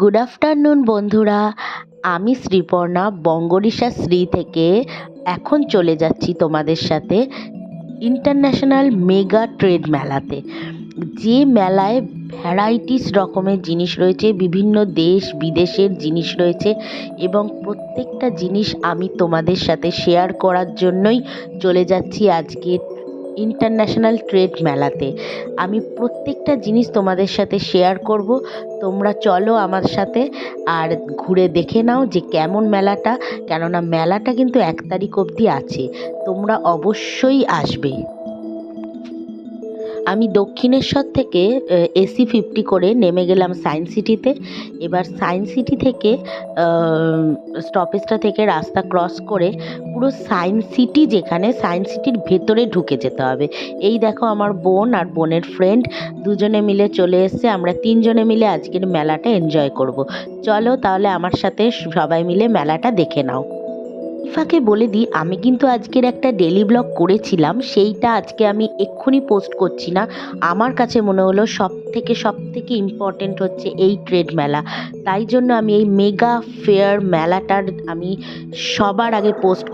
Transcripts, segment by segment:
Good afternoon বন্ধুরা। আমি শ্রীপর্ণা বঙ্গরিসা শ্রী থেকে এখন চলে যাচ্ছি তোমাদের সাথে ইন্টারন্যাশনাল মেগা ট্রেড মেলাতে। যে মেলায় ভ্যারাইটিস রকমের জিনিস রয়েছে, বিভিন্ন দেশ বিদেশের জিনিস রয়েছে এবং প্রত্যেকটা জিনিস আমি তোমাদের সাথে শেয়ার করার জন্যই চলে যাচ্ছি আজকে ইন্টারন্যাশনাল ট্রেড মেলাতে। আমি প্রত্যেকটা জিনিস তোমাদের সাথে শেয়ার করব। তোমরা চলো আমার সাথে আর ঘুরে দেখে নাও যে কেমন মেলাটা, কেননা মেলাটা কিন্তু এক তারিখ অবধি আছে। তোমরা অবশ্যই আসবে। আমি দক্ষিণেশ্বর থেকে এসি ফিফটি করে নেমে গেলাম সায়েন্স সিটিতে এবার সায়েন্স সিটি থেকে স্টপেজটা থেকে রাস্তা ক্রস করে পুরো সায়েন্স সিটি যেখানে সায়েন্স সিটির ভেতরে ঢুকে যেতে হবে। এই দেখো আমার বোন আর বোনের ফ্রেন্ড দুজনে মিলে চলে এসছে। আমরা তিনজনে মিলে আজকের মেলাটা এনজয় করব। চলো তাহলে আমার সাথে সবাই মিলে মেলাটা দেখে নাও। ফাঁকে বলে দিই, আমি কিন্তু আজকের একটা ডেলি ব্লগ করেছিলাম, সেইটা আজকে আমি এক্ষুনি পোস্ট করছি না। আমার কাছে মনে হলো সব থেকে সব থেকে ইম্পর্টেন্ট হচ্ছে এই ট্রেড মেলা। তাই জন্য আমি এই মেগা ফেয়ার মেলাটার আমি সবার আগে পোস্ট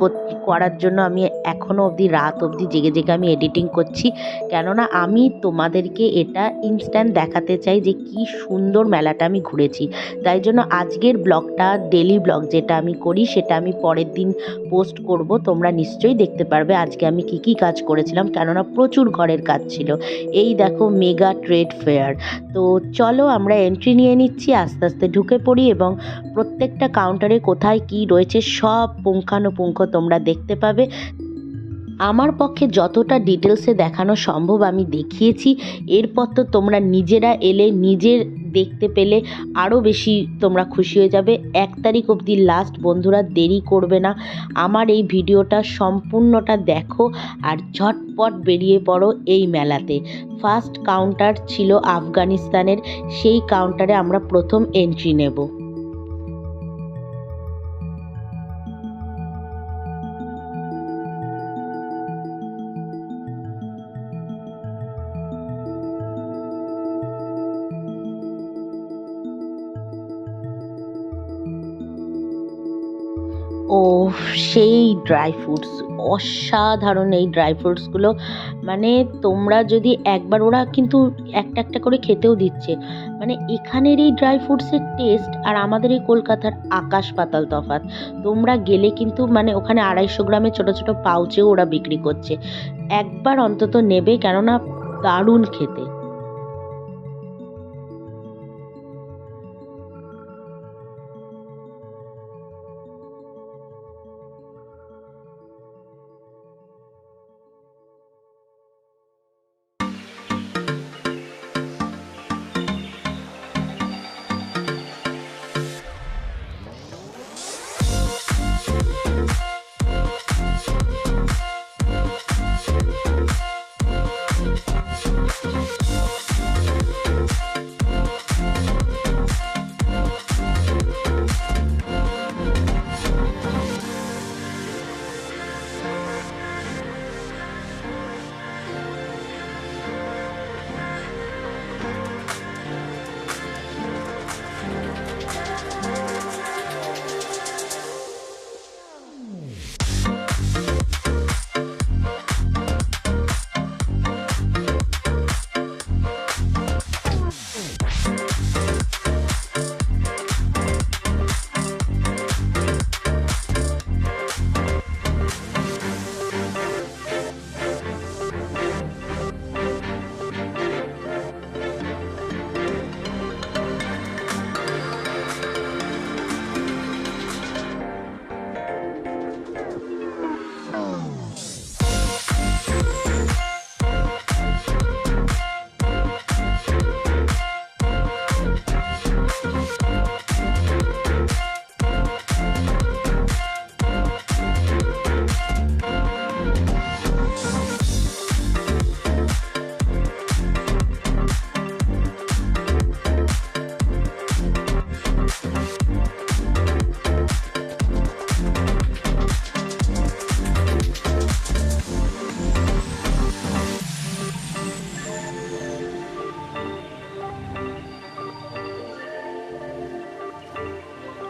করার জন্য আমি এখনও অবধি, রাত অবধি জেগে জেগে আমি এডিটিং করছি। কেননা আমি তোমাদেরকে এটা ইনস্ট্যান্ট দেখাতে চাই যে কি সুন্দর মেলাটা আমি ঘুরেছি। তাই জন্য আজকের ব্লগটা ডেলি ব্লগ যেটা আমি করি, সেটা আমি পরের দিন পোস্ট করব, তোমরা নিশ্চয়ই দেখতে পারবে আজকে আমি কি কি কাজ করেছিলাম, কেননা প্রচুর ঘরের কাজ ছিল। এই দেখো মেগা ট্রেড ফেয়ার। তো চলো আমরা এন্ট্রি নিয়ে নিচ্ছি, আস্তে আস্তে ঢুকে পড়ি এবং প্রত্যেকটা কাউন্টারে কোথায় কি রয়েছে সব পুঙ্খানুপুঙ্খ তোমরা দেখতে পাবে। আমার পক্ষে যতটা ডিটেলসে দেখানো সম্ভব আমি দেখিয়েছি। এরপর তো তোমরা নিজেরা এলে নিজের দেখতে পেলে আরও বেশি তোমরা খুশি হয়ে যাবে। এক তারিখ অবধি লাস্ট বন্ধুরা দেরি করবে না। আমার এই ভিডিওটা সম্পূর্ণটা দেখো আর ঝটপট বেরিয়ে পড়ো এই মেলাতে। ফার্স্ট কাউন্টার ছিল আফগানিস্তানের, সেই কাউন্টারে আমরা প্রথম এন্ট্রি নেব। ও, সেই ড্রাই ফ্রুটস অসাধারণ এই ড্রাই ফ্রুটসগুলো মানে তোমরা যদি একবার ওরা কিন্তু একটা একটা করে খেতেও দিচ্ছে। মানে এখানের এই ড্রাই ফ্রুটসের টেস্ট আর আমাদের এই কলকাতার আকাশ পাতাল তফাৎ, তোমরা গেলে কিন্তু মানে ওখানে আড়াইশো গ্রামে ছোটো ছোটো পাউচেও ওরা বিক্রি করছে। একবার অন্তত নেবে কেননা দারুণ খেতে।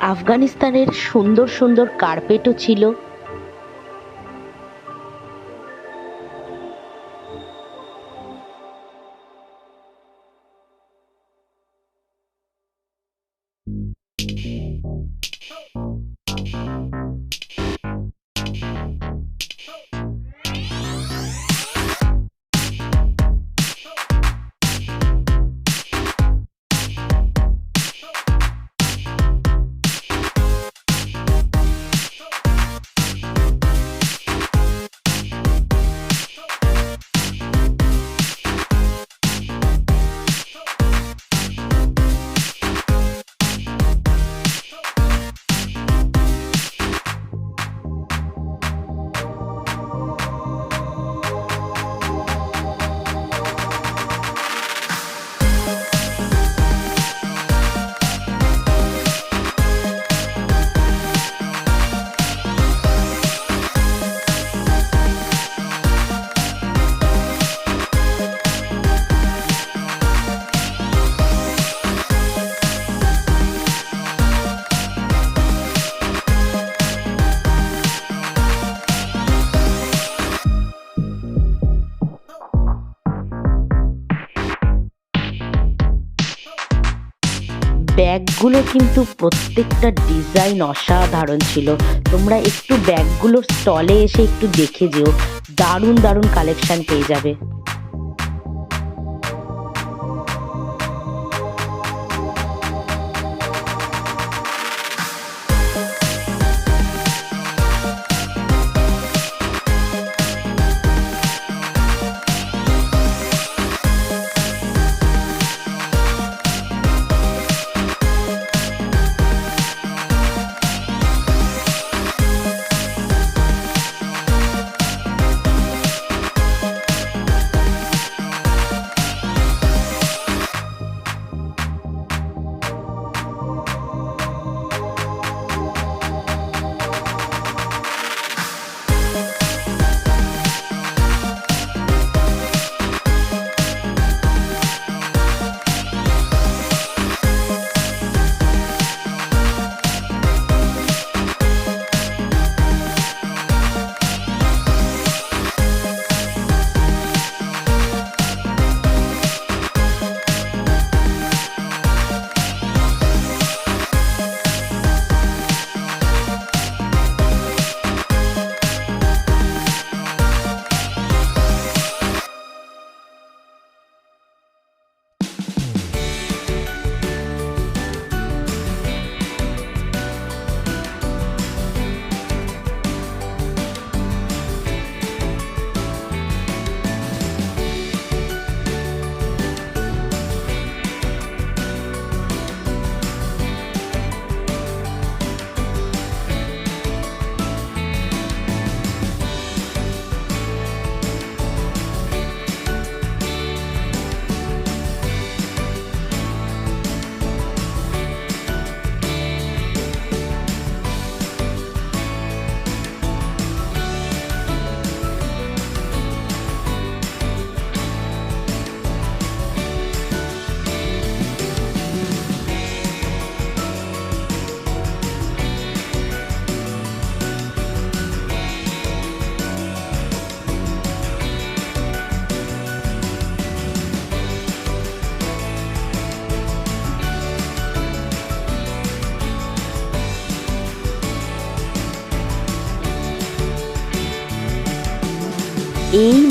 আফগানিস্তানের সুন্দর সুন্দর কার্পেটও ছিল। ব্যাগগুলো কিন্তু প্রত্যেকটা ডিজাইন অসাধারণ ছিল। তোমরা একটু ব্যাগগুলোর স্টলে এসে একটু দেখে যেও। দারুণ দারুণ কালেকশন পেয়ে যাবে।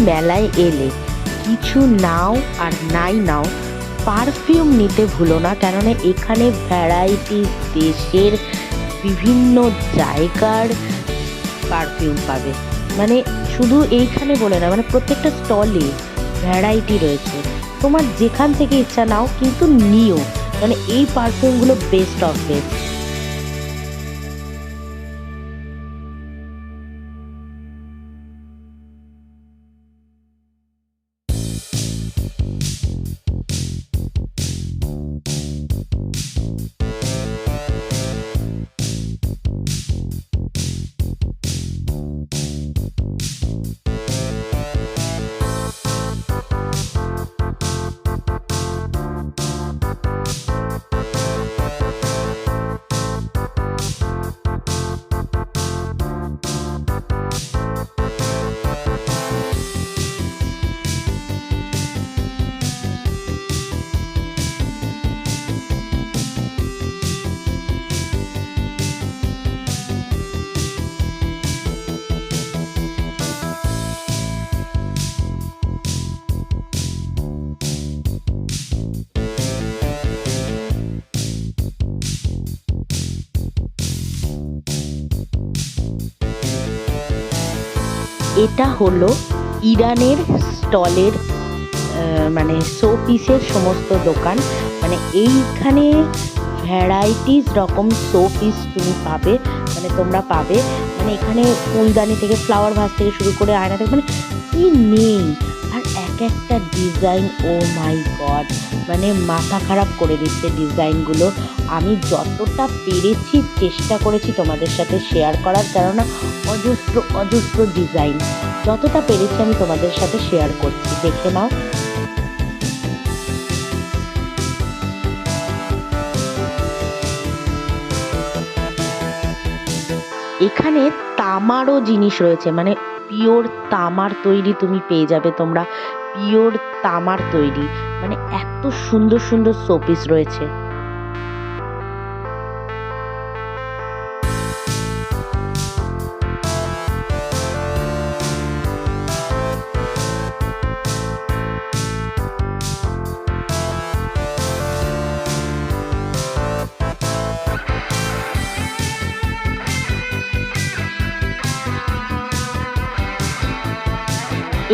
মেলায় এলে কিছু নাও আর নাই নাও, পারফিউম নিতে ভুলো না, কেননা এখানে ভ্যারাইটি দেশের বিভিন্ন জায়গার পারফিউম পাবে। মানে শুধু এইখানে বলে না মানে প্রত্যেকটা স্টলে ভ্যারাইটি রয়েছে। তোমার যেখান থেকে ইচ্ছা নাও, কিন্তু নিও। মানে এই পারফিউমগুলো বেস্ট অফ বেস্ট এটা হলো ইরানের স্টলের মানে শো পিসের সমস্ত দোকান। মানে এইখানে ভ্যারাইটিস রকম শো পিস তুমি পাবে মানে তোমরা পাবে। মানে এখানে ফুলদানি থেকে, ফ্লাওয়ার ভাস থেকে শুরু করে আয়না থেকে মানে কী নেই? একটা ডিজাইন ও মাই গড মানে মাথা খারাপ করে দিচ্ছে ডিজাইনগুলো আমি যতটা পেরেছি চেষ্টা করেছি তোমাদের সাথে শেয়ার করার, কেননা অজস্র অজস্র ডিজাইন যতটা পেরেছি আমি তোমাদের সাথে শেয়ার করছি, দেখে নাও। এখানে তামারও জিনিস রয়েছে মানে পিওর তামার তৈরি তুমি পেয়ে যাবে তোমরা। পিওর তামার তৈরি। মানে এত সুন্দর সুন্দর শোপিস রয়েছে।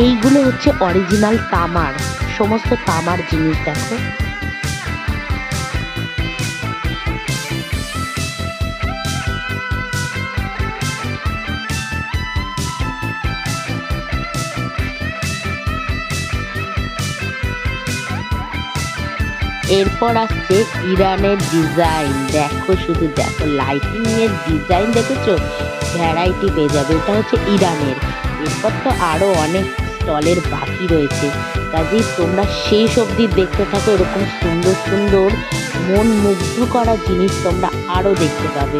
এইগুলো হচ্ছে অরিজিনাল তামার, সমস্ত তামার জিনিস দেখো। এরপর আসছে ইরানের ডিজাইন দেখো শুধু দেখো লাইটিং এর ডিজাইন দেখেছ? ভ্যারাইটি পেয়ে যাবে। এটা হচ্ছে ইরানের। এরপর তো আরও অনেক স্টলের বাকি রয়েছে। কাজেই তোমরা শেষ অবধি দেখতে থাকো, এরকম সুন্দর সুন্দর মন মুগ্ধ করা জিনিস তোমরা আরও দেখতে পাবে।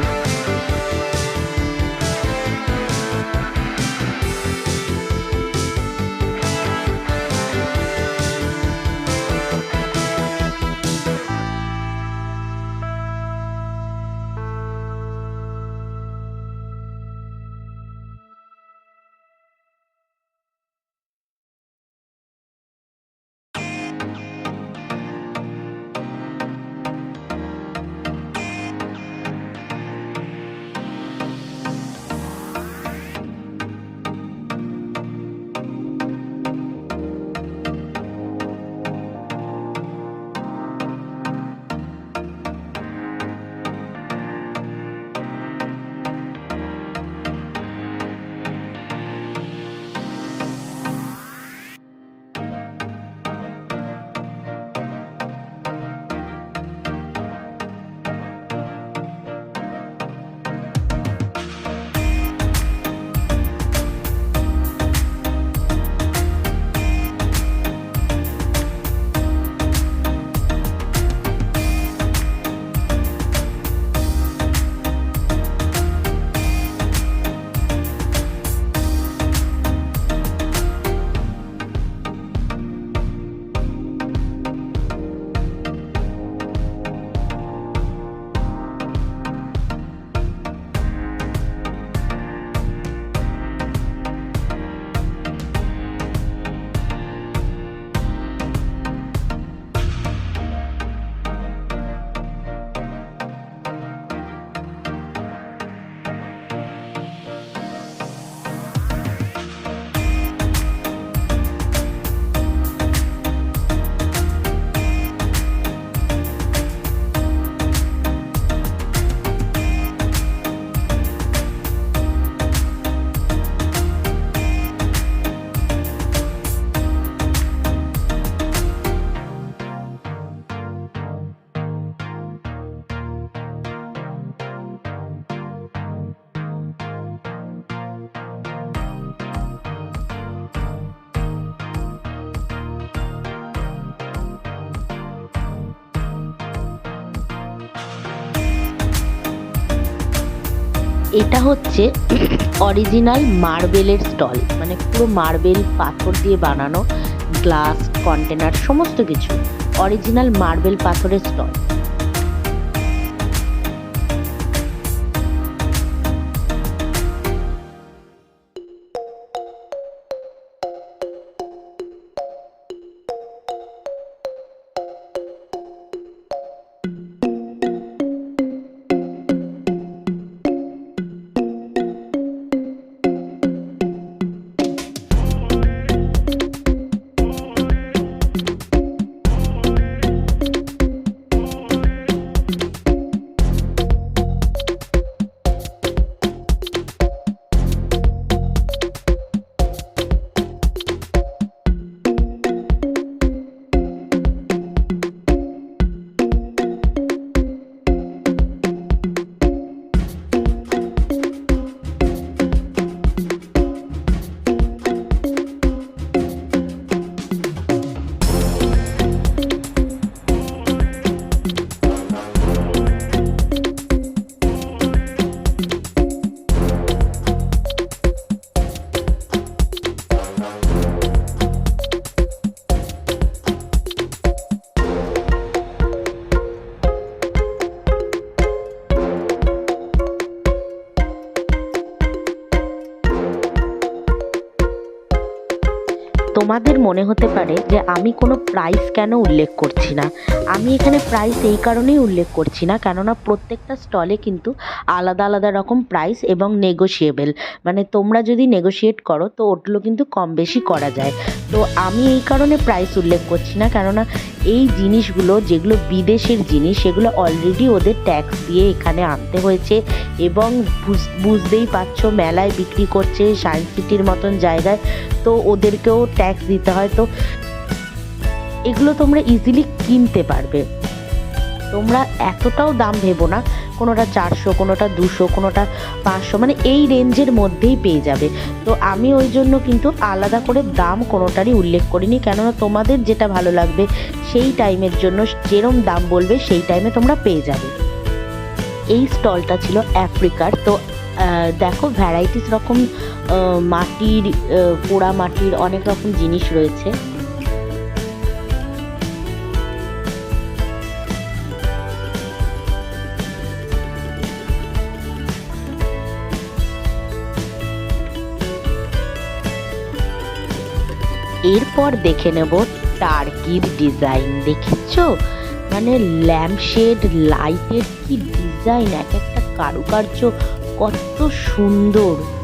এটা হচ্ছে অরিজিনাল মার্বেলের স্টল। মানে পুরো মার্বেল পাথর দিয়ে বানানো, গ্লাস কন্টেনার সমস্ত কিছু। অরিজিনাল মার্বেল পাথরের স্টল। মনে হতে পারে যে আমি কোনো প্রাইস কেন উল্লেখ করছি না। আমি এখানে প্রাইস এই কারণেই উল্লেখ করছি না, কেননা প্রত্যেকটা স্টলে কিন্তু আলাদা আলাদা রকম প্রাইস এবং নেগোশিয়েবল মানে তোমরা যদি নেগোশিয়েট করো, তো ওগুলো কিন্তু কম বেশি করা যায়। তো আমি এই কারণে প্রাইস উল্লেখ করছি না, কেননা এই জিনিসগুলো, যেগুলো বিদেশের জিনিস, সেগুলো অলরেডি ওদের ট্যাক্স দিয়ে এখানে আনতে হয়েছে এবং বুঝ- বুঝতেই পারছ, মেলায় বিক্রি করছে সায়েন্স সিটির মতন জায়গায়, তো ওদেরকেও ট্যাক্স দিতে হয়। তো এগুলো তোমরা ইজিলি কিনতে পারবে। তোমরা এতটাও দাম ভেবো না, কোনোটা চারশো, কোনোটা দুশো, কোনোটা পাঁচশো মানে এই রেঞ্জের মধ্যেই পেয়ে যাবে। তো আমি ওই জন্য কিন্তু আলাদা করে দাম কোনোটারই উল্লেখ করিনি, কেননা তোমাদের যেটা ভালো লাগবে সেই টাইমের জন্য যেরম দাম বলবে সেই টাইমে তোমরা পেয়ে যাবে। এই স্টলটা ছিল আফ্রিকার তো দেখো ভ্যারাইটিস রকম মাটির পোড়া মাটির অনেক রকম জিনিস রয়েছে। এরপর দেখে নেব টার্কির ডিজাইন দেখেছ? মানে ল্যাম্পশেড লাইটের কি ডিজাইন এক একটা কারুকার্য কত সুন্দর।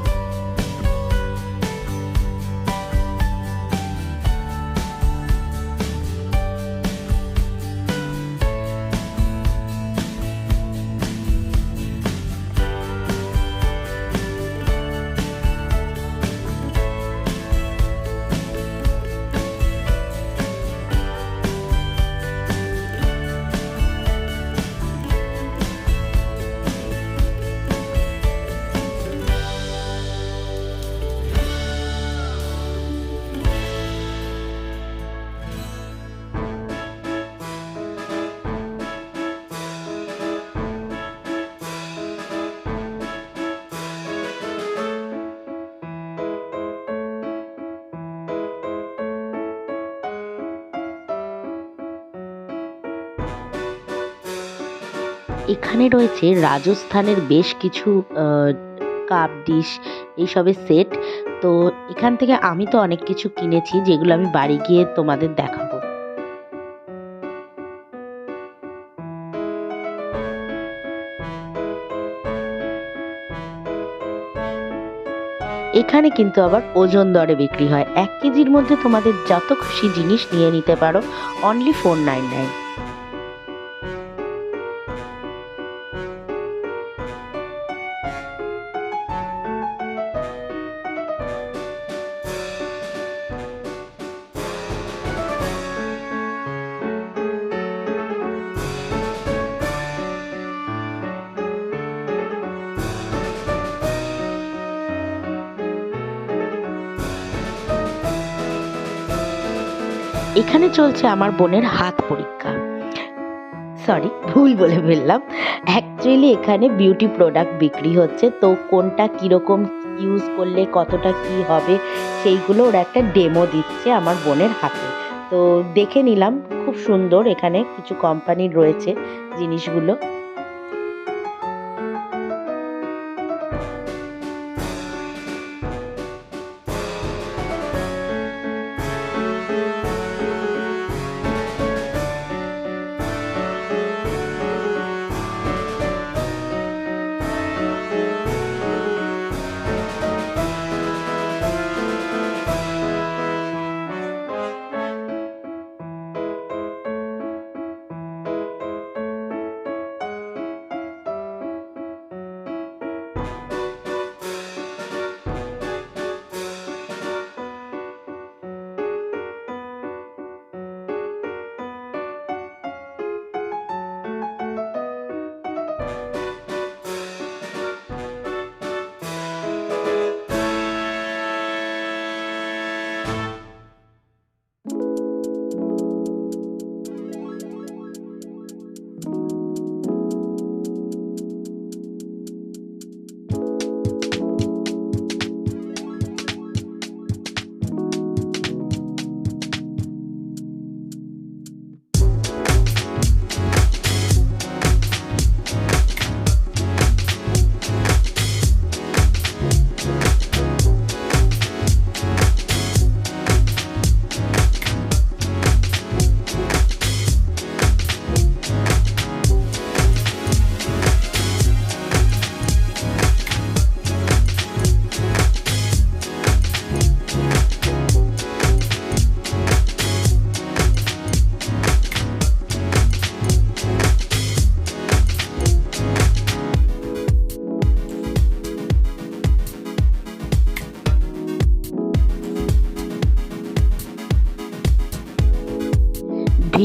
এখানে রয়েছে রাজস্থানের বেশ কিছু কাপ ডিশ এইসবের সেট তো এখান থেকে আমি তো অনেক কিছু কিনেছি, যেগুলো আমি বাড়ি গিয়ে তোমাদের দেখাবো। এখানে কিন্তু আবার ওজন দরে বিক্রি হয়। এক কেজির মধ্যে তোমাদের যত খুশি জিনিস নিয়ে নিতে পারো অনলি ফোর নাইন নাইন এখানে চলছে আমার বোনের হাত পরীক্ষা। সরি ভুল বলে ফেললাম। অ্যাকচুয়ালি এখানে বিউটি প্রোডাক্ট বিক্রি হচ্ছে। তো কোনটা কীরকম ইউজ করলে কতটা কি হবে, সেইগুলো ওরা একটা ডেমো দিচ্ছে আমার বোনের হাতে। তো দেখে নিলাম, খুব সুন্দর এখানে কিছু কোম্পানির রয়েছে জিনিসগুলো।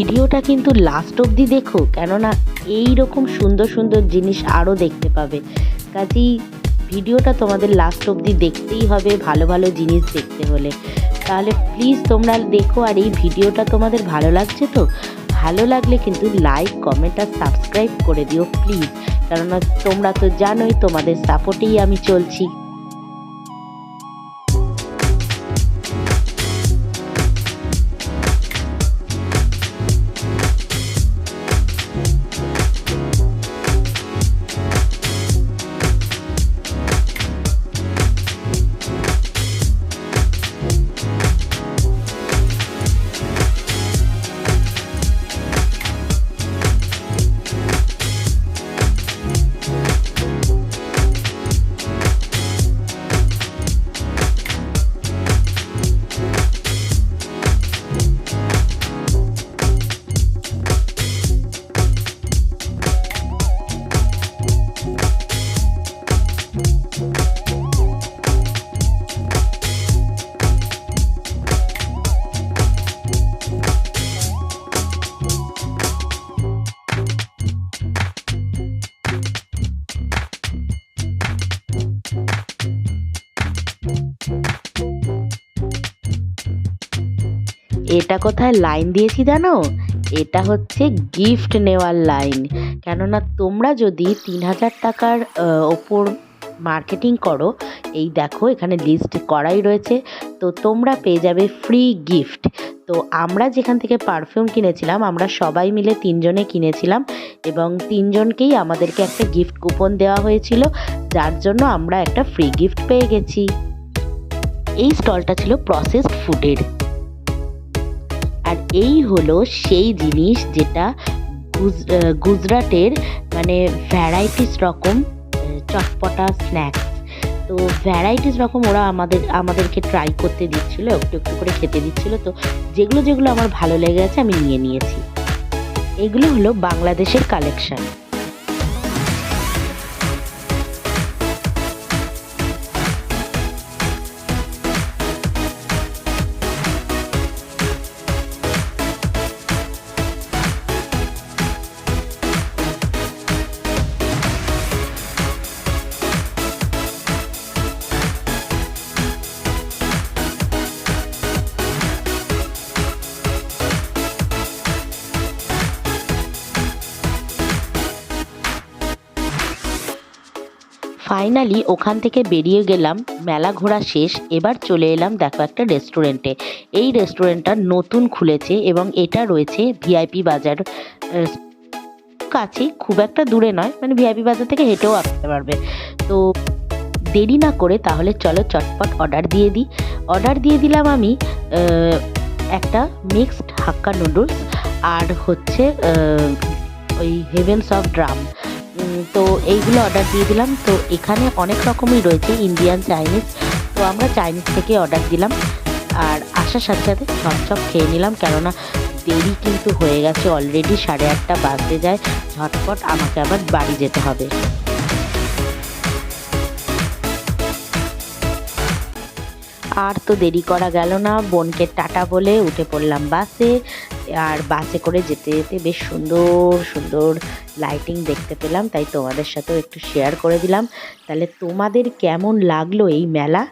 ভিডিওটা কিন্তু লাস্ট অবধি দেখো, কেননা এই রকম সুন্দর সুন্দর জিনিস আরও দেখতে পাবে। কাজেই ভিডিওটা তোমাদের লাস্ট অবধি দেখতেই হবে ভালো ভালো জিনিস দেখতে হলে। তাহলে প্লিজ তোমরা দেখো আর এই ভিডিওটা তোমাদের ভালো লাগছে তো? ভালো লাগলে কিন্তু লাইক কমেন্ট আর সাবস্ক্রাইব করে দিও প্লিজ কেননা তোমরা তো জানোই তোমাদের সাপোর্টেই আমি চলছি। এটা কোথায় লাইন দিয়েছি জানো? এটা হচ্ছে গিফট নেওয়ার লাইন। কেননা তোমরা যদি তিন হাজার টাকার ওপর মার্কেটিং করো, এই দেখো এখানে লিস্ট করাই রয়েছে, তো তোমরা পেয়ে যাবে ফ্রি গিফট তো আমরা যেখান থেকে পারফিউম কিনেছিলাম, আমরা সবাই মিলে তিনজনে কিনেছিলাম এবং তিনজনকেই আমাদেরকে একটা গিফট কুপন দেওয়া হয়েছিল, যার জন্য আমরা একটা ফ্রি গিফট পেয়ে গেছি। এই স্টলটা ছিল প্রসেসড ফুডের এই হলো সেই জিনিস যেটা গুজ- গুজরাটের মানে ভ্যারাইটিস রকম চটপটা স্ন্যাক্স তো ভ্যারাইটিস রকম ওরা আমাদের, আমাদেরকে ট্রাই করতে দিচ্ছিল, একটু একটু করে খেতে দিচ্ছিল। তো যেগুলো যেগুলো আমার ভালো লেগে গেছে আমি নিয়ে নিয়েছি। এগুলো হলো বাংলাদেশের কালেকশন ফাইনালি ওখান থেকে বেরিয়ে গেলাম, মেলা ঘোরা শেষ, এবার চলে এলাম দেখো একটা রেস্টুরেন্টে। এই রেস্টুরেন্টটা নতুন খুলেছে এবং এটা রয়েছে ভিআইপি বাজার কাছে খুব একটা দূরে নয় মানে ভিআইপি বাজার থেকে হেঁটেও আসতে পারবে। তো দেরি না করে তাহলে চলো চটপট অর্ডার দিয়ে দিই। অর্ডার দিয়ে দিলাম আমি একটা মিক্সড হাক্কা নুডলস আর হচ্ছে ওই হেভেন্স অফ ড্রাম। তো এইগুলো অর্ডার দিয়ে দিলাম। তো এখানে অনেক রকমই রয়েছে ইন্ডিয়ান চাইনিজ তো আমরা চাইনিজ থেকে অর্ডার দিলাম। আর আসার সাথে সাথে সব খেয়ে নিলাম। কেননা দেরি কিন্তু হয়ে গেছে। অলরেডি সাড়ে আটটা বাজতে যায়। ঝটপট আমাকে আবার বাড়ি যেতে হবে। আর তো দেরি করা গেল না, বোনকে টাটা বলে উঠে পড়লাম বাসে। আর বাসে করে যেতে যেতে বেশ সুন্দর সুন্দর লাইটিং দেখতে পেলাম, তাই তোমাদের সাথেও একটু শেয়ার করে দিলাম। তাহলে তোমাদের কেমন লাগল এই মেলা?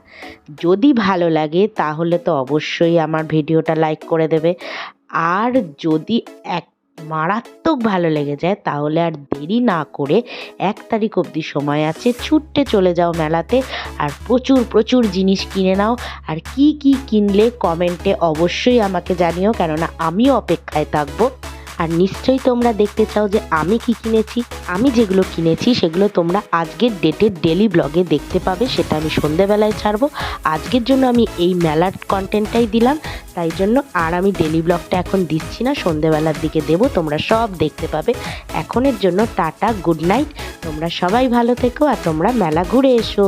যদি ভালো লাগে, তাহলে তো অবশ্যই আমার ভিডিওটা লাইক করে দেবে। আর যদি এক মারাত্মক ভালো লেগে যায়, তাহলে আর দেরি না করে এক তারিখ অবধি সময় আছে ছুটতে চলে যাও মেলাতে আর প্রচুর প্রচুর জিনিস কিনে নাও। আর কি কি কিনলে কমেন্টে অবশ্যই আমাকে জানিও, কেননা আমিও অপেক্ষায় থাকব। আর নিশ্চয়ই তোমরা দেখতে চাও যে আমি কি কিনেছি, আমি যেগুলো কিনেছি সেগুলো তোমরা আজকের ডেটের ডেলি ব্লগে দেখতে পাবে, সেটা আমি সন্ধেবেলায় ছাড়বো। আজকের জন্য আমি এই মেলার কন্টেন্টটাই দিলাম, তাই জন্য আর আমি ডেলি ব্লগটা এখন দিচ্ছি না, সন্ধেবেলার দিকে দেবো, তোমরা সব দেখতে পাবে। এখনের জন্য টাটা গুড নাইট তোমরা সবাই ভালো থেকো আর তোমরা মেলা ঘুরে এসো।